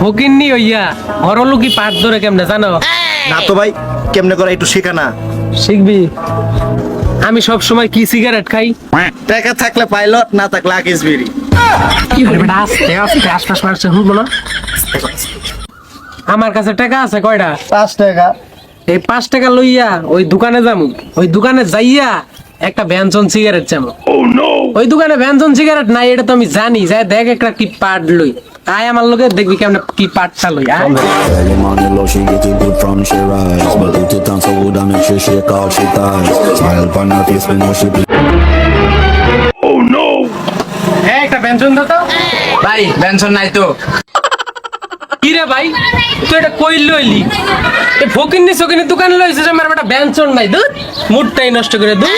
ফকিন্নি হইয়া হরলুকি পাট ধরে কেমনে জানো? না তো ভাই কেমনে করে একটু শেখা না। শিখবি। আমি সব সময় কি সিগারেট খাই? টাকা থাকলে পাইলট না থাকলে আকিস বিড়ি। আরে বেটা? আস্তে আস্তে আশপাশ মারছে না আমার কাছে টাকা আছে কয়টা? পাঁচ টাকা। এই পাঁচ টাকা লইয়া ওই দোকানে যামু। ওই দোকানে যাইয়া একটা ব্যঞ্জন সিগারেট চামু। ওই দোকানে ব্যঞ্জন সিগারেট নাই এটা তো আমি জানি। যাই দেখ একটা কি পাট লই। আয় আমার লোকে দেখবি কেমন কি পাটটা লই আয়. হ্যাঁ একটা ব্যঞ্জন দাও ভাই পেনশন নাই তো কি রে ভাই? তুই এটা কই লইলি? এ ফকিন্নি সকিনি দোকান লইছিস আমার ব্যঞ্জন নাই দুধ মুডটাই নষ্ট করে দুধ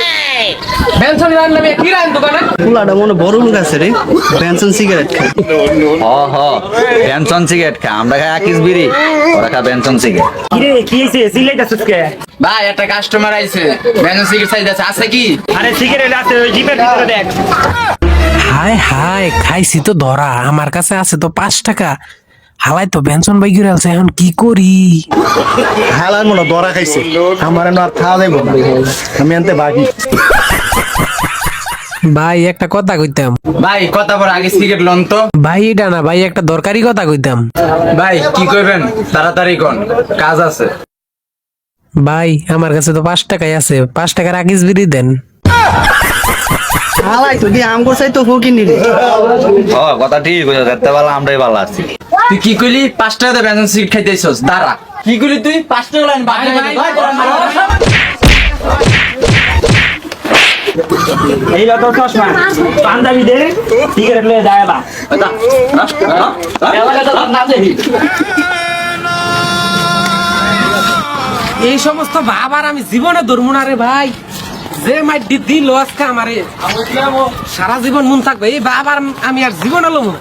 রান্না আমি কি রান দোকানে? পোলাটা মনে বড় লোক আছে রে। সিগারেট খায়। হ সিগারেট খা আমরা খাই আকিস বিড়ি ওরা খা সিগারেট কিরে কি হয়েছে সিলেটা ভাই একটা কাস্টমার আইছে সিগারেট চাইতেছে আছে কি? আরে সিগারেট আছে ওই জিপের ভিতরে দেখ। হায় হায় খাইছি তো ধরা আমার কাছে আছে তো পাঁচ টাকা। হালাই তো পেনশন বাই গিয়ে আছে এখন কি করি? হালার মনে দরা খাইছে। আমার আর খাওয়া যাইব আমি আনতে বাকি। ভাই একটা কথা কইতাম। ভাই কথা বল আগে সিগারেট লন তো। ভাই এটা না ভাই একটা দরকারি কথা কইতাম। ভাই কি কইবেন? তাড়াতাড়ি কোন কাজ আছে। ভাই আমার কাছে তো পাঁচ টাকাই আছে। পাঁচ টাকার আগিস বিড়ি দেন। হালাই তো দিয়ে আম গোসাই তো ফকির নিলে ও কথা ঠিক কইছ দেখতে ভালো আমরাই ভালো আছি। তুই কি কইলি? পাঁচ টাকা দিয়ে পেনশন সিগারেট খাইতেছস দাঁড়া। কি কইলি তুই? পাঁচ টাকা লাইন বাকি এই লো তোর চশমা। পাঞ্জাবি দে সিগারেট লয়ে যায় বা এই সমস্ত বাবার আমি জীবনে ধরবো না রে ভাই। যে মাই দিল আজকে আমারে, সারা জীবন মন থাকবে, এই বাবার আমি আর জীবন আলো লমু